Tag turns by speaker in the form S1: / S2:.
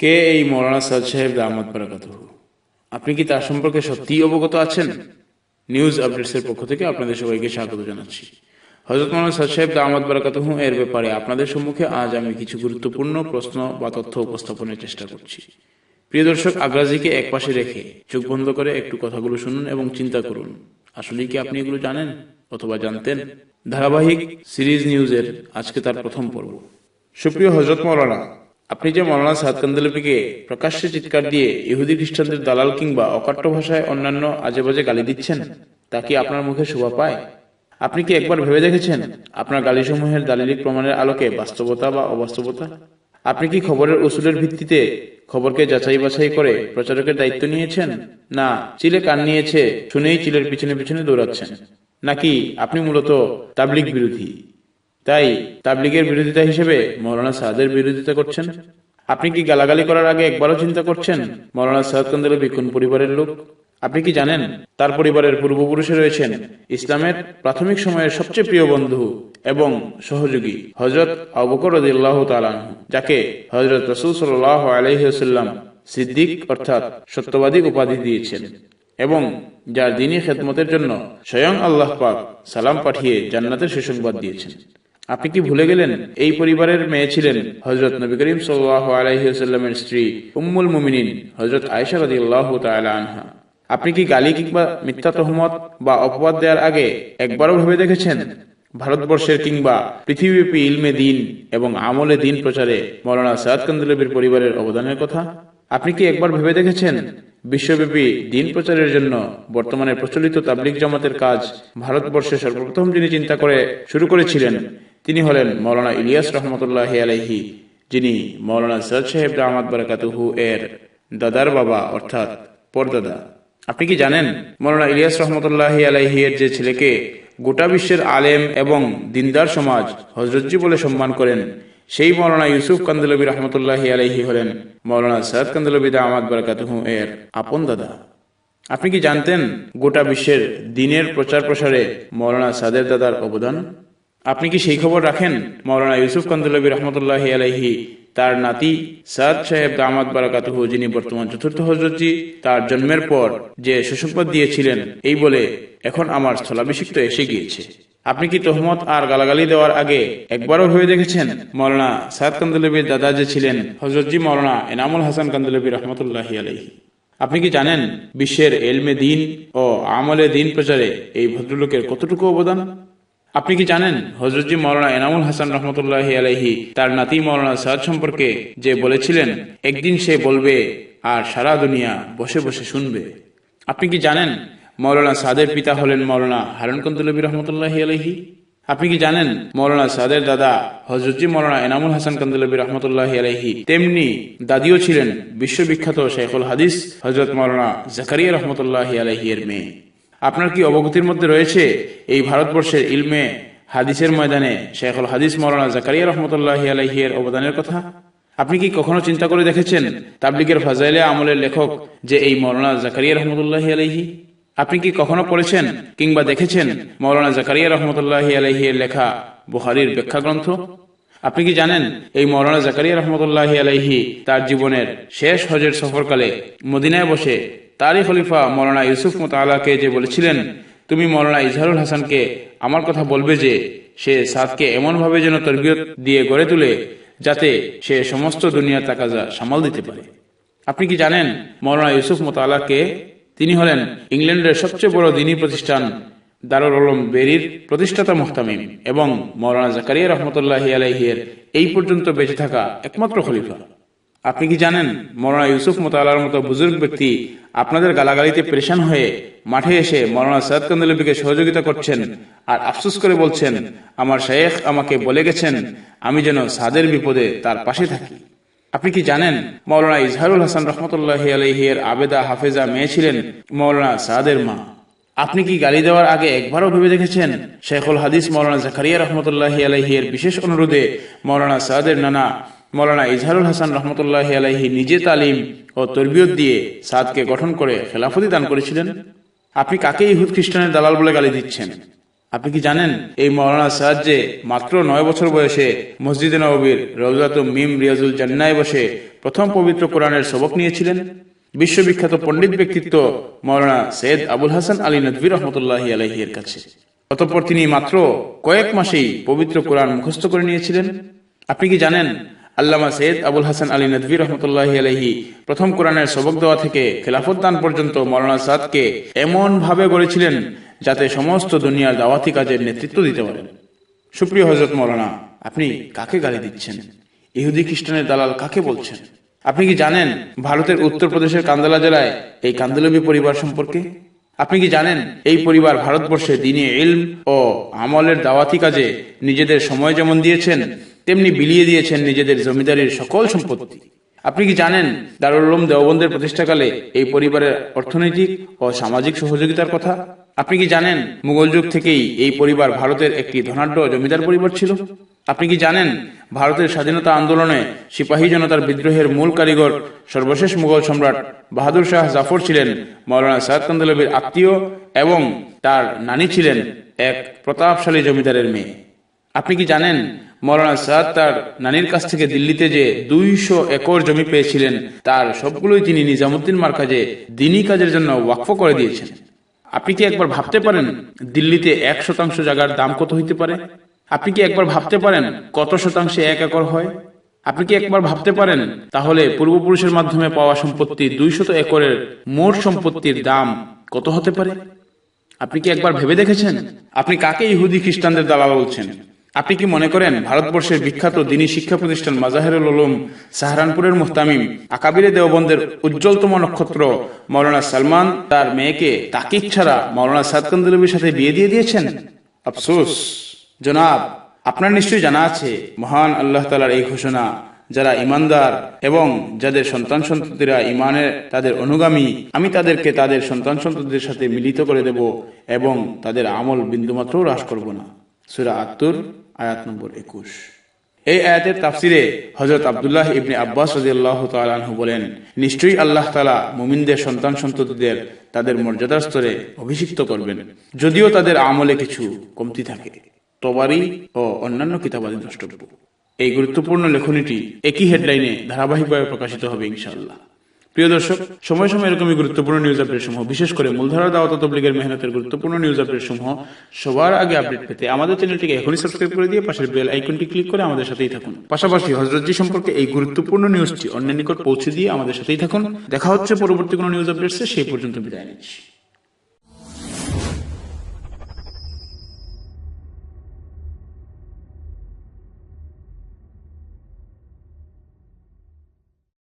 S1: কে এই মৌলানা সাদ সাহেব দামাদ বারাকাত আপনি কি তার সম্পর্কে সত্যি অবগত আছেন? নিউজ আপডেটসের পক্ষ থেকে আপনাদের সবাইকে স্বাগত জানাচ্ছি। হজরত মৌলানা সাদ সাহেব দামাদ বারাকাত এর ব্যাপারে আপনাদের সম্মুখে আজ আমি কিছু গুরুত্বপূর্ণ প্রশ্ন বা তথ্য উপস্থাপনের চেষ্টা করছি। প্রিয় দর্শক, আগ্রাজিকে একপাশে রেখে চোখ বন্ধ করে একটু কথাগুলো শুনুন এবং চিন্তা করুন। আসলে কি আপনি এগুলো জানেন অথবা জানতেন? ধারাবাহিক সিরিজ নিউজের আজকে তার প্রথম পর্ব। সুপ্রিয় হজরত মৌলানা আপনি যে মৌলানা সাদ কান্দলপিকে প্রকাশ্যে চিৎকার দিয়ে ইহুদি খ্রিস্টানদের দালাল কিংবা অকাট্য ভাষায় অন্যান্য আজে বাজে গালি দিচ্ছেন, তা কি আপনার মুখে শোভা পায়? আপনি কি একবার ভেবে দেখেছেন আপনার গালিসমূহের দালিলিক প্রমাণের আলোকে বাস্তবতা বা অবাস্তবতা? আপনি কি খবরের উসুলের ভিত্তিতে খবরকে যাচাই বাছাই করে প্রচারকের দায়িত্ব নিয়েছেন? না, চিলে কান নিয়েছে, শুনেই চিলের পিছনে পিছনে দৌড়াচ্ছেন। নাকি আপনি মূলত তাবলিক বিরোধী? তাই তাবলিগের বিরোধিতা হিসেবে মৌলানা সাদের বিরোধিতা করছেন। আপনি কি গালাগালি করার আগে একবারও চিন্তা করছেন? মৌলানা সাদ কান্দালবি কোন পরিবারের লোক। আপনি কি জানেন? তার পরিবারের পূর্বপুরুষে রয়েছেন ইসলামের প্রাথমিক সময়ের সবচেয়ে প্রিয় বন্ধু এবং সহযোগী হজরত আবকর যাকে হজরত রসুল সাল্লাহ আলহিহাল্লাম সিদ্দিক অর্থাৎ সত্যবাদী উপাধি দিয়েছেন এবং যার দিনই খেদমতের জন্য স্বয়ং আল্লাহ পাক সালাম পাঠিয়ে জান্নাতের সুসংবাদ দিয়েছেন। আপনি কি ভুলে গেলেন? এই পরিবারের মেয়ে ছিলেন হজরত নবী করিম সাল্লাহ স্ত্রী উম্মুল মুমিনিন হজরত আয়সা রদি আল্লাহ আনহা। আপনি কি গালি কিংবা মিথ্যা তহমত বা অপবাদ দেওয়ার আগে একবারও ভেবে দেখেছেন? ভারতবর্ষের কিংবা পৃথিবীব্যাপী ইলমে দিন এবং আমলে দিন প্রচারে মৌলানা সৈয়দ কান্দুলবির পরিবারের অবদানের কথা? আপনি কি একবার ভেবে দেখেছেন? বিশ্বব্যাপী দিন প্রচারের জন্য বর্তমানে প্রচলিত তাবলিক জামাতের কাজ ভারতবর্ষে সর্বপ্রথম যিনি চিন্তা করে শুরু করেছিলেন তিনি হলেন মৌলানা ইলিয়াস রহমতুল্লাহ আলহি যিনি মৌলানা সৈয়দ সাহেব রহমদ বারাকাতুহু এর দাদার বাবা, অর্থাৎ পরদাদা। আপনি কি জানেন, মৌলানা ইলিয়াস রহমতুল্লাহ আলাইহি এর যে ছেলেকে গোটা বিশ্বের আলেম এবং দিনদার সমাজ হজরতজি বলে সম্মান করেন, সেই মৌলানা ইউসুফ কান্দলবী রহমতুল্লাহ আলাইহি হলেন মৌলানা সৈয়দ কান্দলবী দামাদ বারাকাতুহু এর আপন দাদা। আপনি কি জানতেন, গোটা বিশ্বের দিনের প্রচার প্রসারে মৌলানা সাদের দাদার অবদান? আপনি কি সেই খবর রাখেন? মৌলানা ইউসুফ কান্দুল্লাবী রহমতুল্লাহ আলাইহি, তার নাতি সাদ সাহেব দামাদ বারাকাতুহু, যিনি বর্তমান চতুর্থ হজরতজি তার জন্মের পর যে সুসংবাদ দিয়েছিলেন, এই বলে, এখন আমার স্থলাভিষিক্ত এসে গিয়েছে। আপনি কি তহমত আর গালাগালি দেওয়ার আগে একবারও ভেবে দেখেছেন? মৌলানা সাদ কান্দুলবীর দাদা যে ছিলেন হজরতজি মৌলানা এনামুল হাসান কান্দুলবী রহমতুল্লাহ আলাইহি। আপনি কি জানেন, বিশ্বের এলমে দিন ও আমলে দিন প্রচারে এই ভদ্রলোকের কতটুকু অবদান? আপনি কি জানেন হজরতজি মৌলানা এনামুল হাসান রহমতুল্লাহ আলাইহি, তার নাতি মৌলানা সাদ সম্পর্কে যে বলেছিলেন, একদিন সে বলবে, আর সারা দুনিয়া বসে বসে শুনবে। আপনি কি জানেন মৌলানা সাদের পিতা হলেন মৌলানা হারুন কন্দুলবী রহমতুল্লাহ আলাইহি? আপনি কি জানেন মৌলানা সাদের দাদা হজরতজি মৌলানা এনামুল হাসান কান্দুলবী রহমতুল্লাহ আলাইহি, তেমনি দাদিও ছিলেন বিশ্ববিখ্যাত শেখুল হাদিস হজরত মৌলানা জাকারিয়া রহমতুল্লাহ আলাইহি এর মেয়ে। আপনার কি অবগতির মধ্যে রয়েছে এই ভারতবর্ষের ইলমে হাদিসের ময়দানে শেখুল হাদিস মৌলানা জাকারিয়া রহমতুল্লাহ আলহিয়ের অবদানের কথা? আপনি কি কখনো চিন্তা করে দেখেছেন তাবলিগের ফাজাইলে আমলের লেখক যে এই মৌলানা জাকারিয়া রহমতুল্লাহ আলহি আপনি কি কখনো পড়েছেন কিংবা দেখেছেন মৌলানা জাকারিয়া রহমতুল্লাহ আলহিয়ের লেখা বুহারির ব্যাখ্যা গ্রন্থ আপনি কি জানেন এই মৌলানা জাকারিয়া রহমতুল্লাহ আলহি তার জীবনের শেষ হজের সফরকালে মদিনায় বসে তারই খলিফা মৌলানা ইউসুফ মোতালাকে যে বলেছিলেন, তুমি মৌলানা ইজহারুল হাসানকে আমার কথা বলবে যে, সে সাদকে এমনভাবে যেন তরবিয়ত দিয়ে গড়ে তুলে, যাতে সে সমস্ত দুনিয়ার তাকাজা সামাল দিতে পারে। আপনি কি জানেন, মৌলানা ইউসুফ মোতালাকে তিনি হলেন ইংল্যান্ডের সবচেয়ে বড় দিনী প্রতিষ্ঠান দারুল আলম বেরির প্রতিষ্ঠাতা মুহতামিম এবং মৌলানা জাকারিয়া রহমতুল্লাহ আলাইহিয়ের এই পর্যন্ত বেঁচে থাকা একমাত্র খলিফা। আপনি কি জানেন, মৌলানা ইউসুফ মোতালার মতো বুজুর্গ ব্যক্তি আপনাদের গালাগালিতে পরেশান হয়ে মাঠে এসে মৌলানা সৈয়দ কান্দুলবিকে সহযোগিতা করছেন আর আফসোস করে বলছেন, আমার শেখ আমাকে বলে গেছেন, আমি যেন সাদের বিপদে তার পাশে থাকি। আপনি কি জানেন, মৌলানা ইজহারুল হাসান রহমতুল্লাহ আলহিয়ের আবেদা হাফেজা মেয়ে ছিলেন মৌলানা সাদের মা। আপনি কি গালি দেওয়ার আগে একবারও ভেবে দেখেছেন, শেখুল হাদিস মৌলানা জাকারিয়া রহমতুল্লাহ আলহিয়ের বিশেষ অনুরোধে মৌলানা সাদের নানা মৌলানা ইজহারুল হাসান রহমতুল্লাহ আলাইহি নিজে তালিম ও তরবিয়ত দিয়ে সাদকে গঠন করে খেলাফতি দান করেছিলেন। আপনি কাকে ইহুদ খ্রিস্টানের দালাল বলে গালি দিচ্ছেন? আপনি কি জানেন এই মৌলানা সাদ যে মাত্র নয় বছর বয়সে মসজিদে নববীর রওজাত মিম রিয়াজুল জান্নায় বসে প্রথম পবিত্র কোরআনের সবক নিয়েছিলেন? বিশ্ববিখ্যাত পণ্ডিত ব্যক্তিত্ব মৌলানা সৈয়দ আবুল হাসান আলী নদভী রহমতুল্লাহ আলহির কাছে। অতঃপর তিনি মাত্র কয়েক মাসেই পবিত্র কোরআন মুখস্থ করে নিয়েছিলেন। আপনি কি জানেন আল্লামা সৈয়দ আবুল হাসান আলী নদভী রহমতুল্লাহ আলহি প্রথম কোরআনের সবক দেওয়া থেকে খেলাফত দান পর্যন্ত মৌলানা সাদকে এমন ভাবে গড়েছিলেন যাতে সমস্ত দুনিয়ার দাওয়াতি কাজের নেতৃত্ব দিতে পারেন। সুপ্রিয় হজরত মৌলানা, আপনি কাকে গালি দিচ্ছেন? ইহুদি খ্রিস্টানের দালাল কাকে বলছেন? আপনি কি জানেন ভারতের উত্তরপ্রদেশের কান্দালা জেলায় এই কান্দলবী পরিবার সম্পর্কে? আপনি কি জানেন এই পরিবার ভারতবর্ষে দিনে ইলম ও আমলের দাওয়াতি কাজে নিজেদের সময় যেমন দিয়েছেন তেমনি বিলিয়ে দিয়েছেন নিজেদের জমিদারির সকল সম্পত্তি। আপনি কি জানেন দারুল উলুম দেওবন্দের প্রতিষ্ঠাকালে এই পরিবারের অর্থনৈতিক ও সামাজিক সহযোগিতার কথা? আপনি কি জানেন মুঘল যুগ থেকেই এই পরিবার ভারতের একটি ধনাঢ্য জমিদার পরিবার ছিল? আপনি কি জানেন ভারতের স্বাধীনতা আন্দোলনে সিপাহী জনতার বিদ্রোহের মূল কারিগর সর্বশেষ মুঘল সম্রাট বাহাদুর শাহ জাফর ছিলেন মৌলানা সাদ কান্দলবির আত্মীয় এবং তার নানি ছিলেন এক প্রতাপশালী জমিদারের মেয়ে। আপনি কি জানেন মৌলানা সাদ তার নানির কাছ থেকে দিল্লিতে যে দুইশো একর জমি পেয়েছিলেন, তার সবগুলোই তিনি নিজামুদ্দিন মার্কাজে দিনী কাজের জন্য ওয়াকফ করে দিয়েছেন। আপনি কি একবার ভাবতে পারেন দিল্লিতে এক শতাংশ জায়গার দাম কত হইতে পারে? আপনি কি একবার ভাবতে পারেন কত শতাংশে এক একর হয়? আপনি কি একবার ভাবতে পারেন তাহলে পূর্বপুরুষের মাধ্যমে পাওয়া সম্পত্তি দুইশত একরের মোট সম্পত্তির দাম কত হতে পারে? আপনি কি একবার ভেবে দেখেছেন? আপনি কাকে ইহুদি খ্রিস্টানদের দালাল বলছেন? আপনি কি মনে করেন ভারতবর্ষের বিখ্যাত দিনী শিক্ষা প্রতিষ্ঠান মাজাহেরুল উলুম সাহারানপুরের মুহতামিম আকাবিরে দেওবন্দের উজ্জ্বলতম নক্ষত্র মৌলানা সালমান তার মেয়েকে তাকিক ছাড়া মৌলানা সাদকান্দুলবির সাথে বিয়ে দিয়ে দিয়েছেন? আফসোস। জনাব, আপনার নিশ্চয়ই জানা আছে, মহান আল্লাহ তালার এই ঘোষণা, যারা ইমানদার এবং যাদের সন্তান সন্ততিরা ইমানের তাদের অনুগামী, আমি তাদেরকে তাদের সন্তান সন্ততিদের সাথে মিলিত করে দেব এবং তাদের আমল বিন্দুমাত্র হ্রাস করব না। সুরা আত্মর, আয়াত নম্বর একুশ। এই আয়াতের তাফসিরে হজরত আবদুল্লাহ ইবনে আব্বাস রাজিয়াল্লাহ বলেন, নিশ্চয়ই আল্লাহ তালা মুমিনদের সন্তান সন্ততিদের তাদের মর্যাদার স্তরে অভিষিক্ত করবেন, যদিও তাদের আমলে কিছু কমতি থাকে। তবারি ও অন্যান্য কিতাবাদি দ্রষ্টব্য। এই গুরুত্বপূর্ণ লেখনীটি একই হেডলাইনে ধারাবাহিকভাবে প্রকাশিত হবে ইনশাআল্লাহ। প্রিয় দর্শক, সময় সময় এরকমই গুরুত্বপূর্ণ নিউজ আপডেট সমূহ, বিশেষ করে মূলধারা দাওয়াত তবলিগের মেহনতের গুরুত্বপূর্ণ নিউজ আপডেট সমূহ সবার আগে আপডেট পেতে আমাদের চ্যানেলটিকে এখনই সাবস্ক্রাইব করে দিয়ে পাশের বেল আইকনটি ক্লিক করে আমাদের সাথেই থাকুন। পাশাপাশি হজরতজি সম্পর্কে এই গুরুত্বপূর্ণ নিউজটি অন্যের নিকট পৌঁছে দিয়ে আমাদের সাথেই থাকুন। দেখা হচ্ছে পরবর্তী কোনো নিউজ আপডেটসে সেই পর্যন্ত বিদায় নিচ্ছি।